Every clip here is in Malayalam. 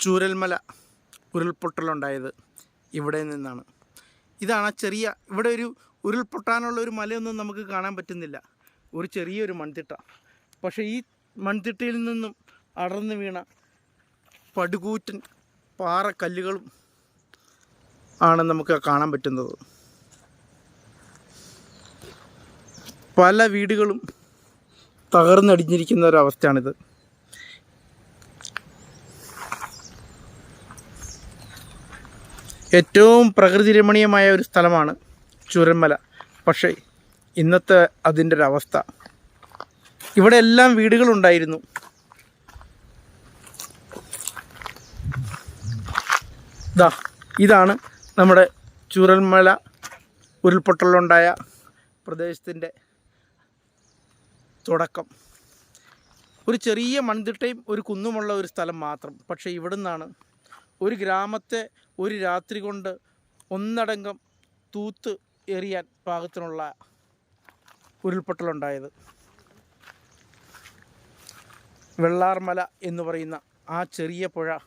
ചൂരൽമല ഉരുൾപൊട്ടലുണ്ടായത് ഇവിടെ നിന്നാണ്. ഇതാണ് ചെറിയ ഇവിടെ ഒരു ഉരുൾപൊട്ടാനുള്ള ഒരു മലയൊന്നും നമുക്ക് കാണാൻ പറ്റുന്നില്ല. ഒരു ചെറിയൊരു മൺതിട്ട. പക്ഷേ ഈ മൺതിട്ടയിൽ നിന്നും അടർന്നു വീണ പടുകൂറ്റൻ പാറക്കല്ലുകളും ആണ് നമുക്ക് കാണാൻ പറ്റുന്നത്. പല വീടുകളും തകർന്നടിഞ്ഞിരിക്കുന്ന ഒരവസ്ഥയാണിത്. ഏറ്റവും പ്രകൃതി രമണീയമായ ഒരു സ്ഥലമാണ് ചുരന്മല പക്ഷേ ഇന്നത്തെ അതിന്റെ ഒരവസ്ഥ ഇവിടെ എല്ലാം വീടുകളുണ്ടായിരുന്നു ഇതാ ഇതാണ് നമ്മുടെ ചുരൽമല ഉരുൾപൊട്ടലുണ്ടായ പ്രദേശത്തിന്റെ തുടക്കം. ഒരു ചെറിയ മൺതിട്ടയും ഒരു കുന്നുമുള്ള ഒരു സ്ഥലം മാത്രം. പക്ഷേ ഇവിടുന്നാണ് ഒരു ഗ്രാമത്തെ ഒരു രാത്രി കൊണ്ട് ഒന്നടങ്കം തൂത്ത് എറിയാൻ പാകത്തിനുള്ള ഉരുൾപൊട്ടലുണ്ടായത്. വെള്ളാർമല എന്ന് പറയുന്ന ആ ചെറിയ പുഴ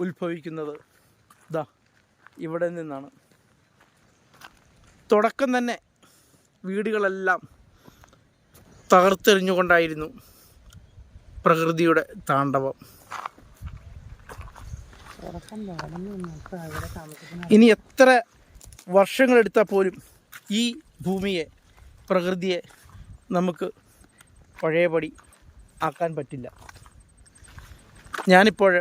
ഉത്ഭവിക്കുന്നത് ദാ ഇവിടെ നിന്നാണ്. തുടക്കം തന്നെ വീടുകളെല്ലാം തകർത്തെറിഞ്ഞുകൊണ്ടായിരുന്നു പ്രകൃതിയുടെ താണ്ഡവം. ഇനി എത്ര വർഷങ്ങളെടുത്താൽ പോലും ഈ ഭൂമിയെ പ്രകൃതിയെ നമുക്ക് പഴയപടി ആക്കാൻ പറ്റില്ല. ഞാനിപ്പോൾ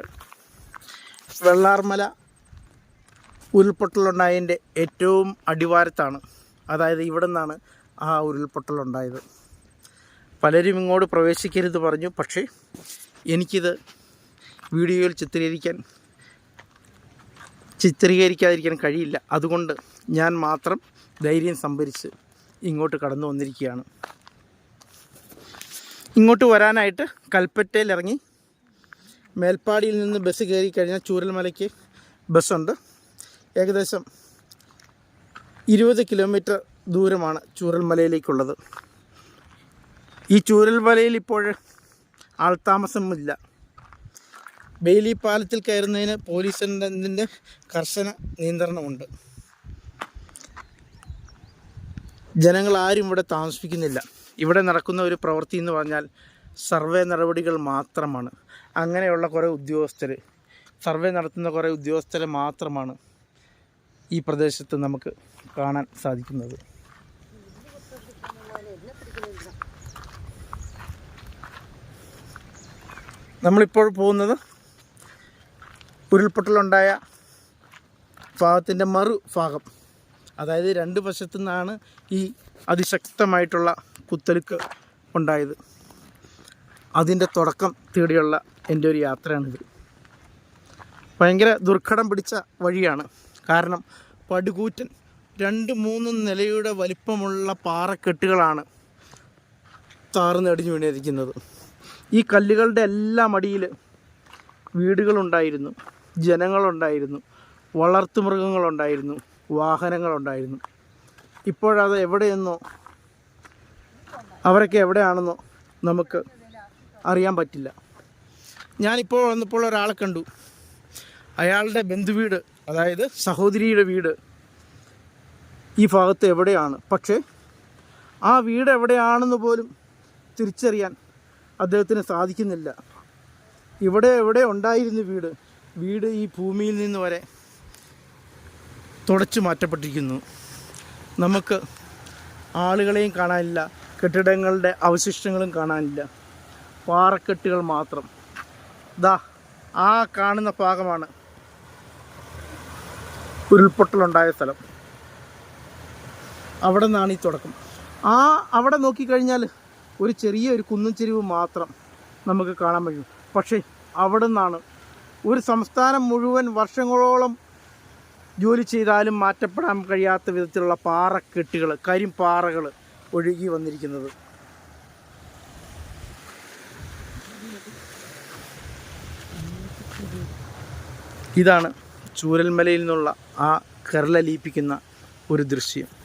വെള്ളാർമല ഉരുൾപൊട്ടലുണ്ടായതിന്റെ ഏറ്റവും അടിവാരത്താണ്. അതായത് ഇവിടെ നിന്നാണ് ആ ഉരുൾപൊട്ടലുണ്ടായത്. പലരും ഇങ്ങോട്ട് പ്രവേശിക്കരുത് പറഞ്ഞു. പക്ഷേ എനിക്കിത് വീഡിയോയിൽ ചിത്രീകരിക്കാൻ ചിത്രീകരിക്കാതിരിക്കാൻ കഴിയില്ല. അതുകൊണ്ട് ഞാൻ മാത്രം ധൈര്യം സംഭരിച്ച് ഇങ്ങോട്ട് കടന്നു വന്നിരിക്കുകയാണ്. ഇങ്ങോട്ട് വരാനായിട്ട് കൽപ്പറ്റയിലിറങ്ങി മേൽപ്പാടിയിൽ നിന്ന് ബസ് കയറി കഴിഞ്ഞാൽ ചൂരൽമലയ്ക്ക് ബസ്സുണ്ട്. ഏകദേശം ഇരുപത് കിലോമീറ്റർ ദൂരമാണ് ചൂരൽമലയിലേക്കുള്ളത്. ഈ ചൂരൽമലയിൽ ഇപ്പോൾ ആൾത്താമസമില്ല ബെയിലി പാലത്തിൽ കയറുന്നതിന് പോലീസിന്റെ കർശന നിയന്ത്രണമുണ്ട്. ജനങ്ങൾ ആരും ഇവിടെ താമസിക്കുന്നില്ല. ഇവിടെ നടക്കുന്ന ഒരു പ്രവൃത്തി എന്ന് പറഞ്ഞാൽ സർവേ നടപടികൾ മാത്രമാണ്. അങ്ങനെയുള്ള കുറേ ഉദ്യോഗസ്ഥർ സർവേ നടത്തുന്ന കുറേ ഉദ്യോഗസ്ഥരെ മാത്രമാണ് ഈ പ്രദേശത്ത് നമുക്ക് കാണാൻ സാധിക്കുന്നത്. നമ്മളിപ്പോൾ പോകുന്നത് ഉരുൾപൊട്ടലുണ്ടായ ഭാഗത്തിന്റെ മറു ഭാഗം. അതായത് രണ്ട് വശത്തു നിന്നാണ് ഈ അതിശക്തമായിട്ടുള്ള കുത്തലുക്ക് ഉണ്ടായത്. അതിന്റെ തുടക്കം തേടിയുള്ള എന്റെ ഒരു യാത്രയാണിത്. ഭയങ്കര ദുർഘടം പിടിച്ച വഴിയാണ്. കാരണം പടുകൂറ്റൻ രണ്ട് മൂന്ന് നിലയുടെ വലിപ്പമുള്ള പാറക്കെട്ടുകളാണ് താർന്നടിഞ്ഞു വീണിരിക്കുന്നത്. ഈ കല്ലുകളുടെ എല്ലാം അടിയിൽ വീടുകളുണ്ടായിരുന്നു. ജനങ്ങളുണ്ടായിരുന്നു. വളർത്തുമൃഗങ്ങളുണ്ടായിരുന്നു. വാഹനങ്ങളുണ്ടായിരുന്നു. ഇപ്പോഴത് എവിടെയെന്നോ അവരൊക്കെ എവിടെയാണെന്നോ നമുക്ക് അറിയാൻ പറ്റില്ല. ഞാനിപ്പോൾ വന്നപ്പോൾ ഒരാളെ കണ്ടു. അയാളുടെ ബന്ധുവീട് അതായത് സഹോദരിയുടെ വീട് ഈ ഭാഗത്ത് എവിടെയാണ്. പക്ഷേ ആ വീട് എവിടെയാണെന്ന് പോലും തിരിച്ചറിയാൻ അദ്ദേഹത്തിന് സാധിക്കുന്നില്ല. ഇവിടെ എവിടെ ഉണ്ടായിരുന്നു വീട്? വീട് ഈ ഭൂമിയിൽ നിന്ന് വരെ തുടച്ചു മാറ്റപ്പെട്ടിരിക്കുന്നു. നമുക്ക് ആളുകളെയും കാണാനില്ല കെട്ടിടങ്ങളുടെ അവശിഷ്ടങ്ങളും കാണാനില്ല. പാറക്കെട്ടുകൾ മാത്രം. ദാ ആ കാണുന്ന ഭാഗമാണ് ഉരുൾപൊട്ടലുണ്ടായ സ്ഥലം. അവിടെ നിന്നാണ് ഈ തുടക്കം. ആ അവിടെ നോക്കിക്കഴിഞ്ഞാൽ ഒരു ചെറിയ ഒരു കുന്നും ചെരിവ് മാത്രം നമുക്ക് കാണാൻ കഴിയും പക്ഷേ അവിടെ നിന്നാണ് ഒരു സംസ്ഥാനം മുഴുവൻ വർഷങ്ങളോളം ജോലി ചെയ്താലും മാറ്റപ്പെടാൻ കഴിയാത്ത വിധത്തിലുള്ള പാറക്കെട്ടുകൾ കരിമ്പാറകൾ ഒഴുകി വന്നിരിക്കുന്നത്. ഇതാണ് ചൂരൽമലയിൽ നിന്നുള്ള ആ കരളലിയിപ്പിക്കുന്ന ഒരു ദൃശ്യം.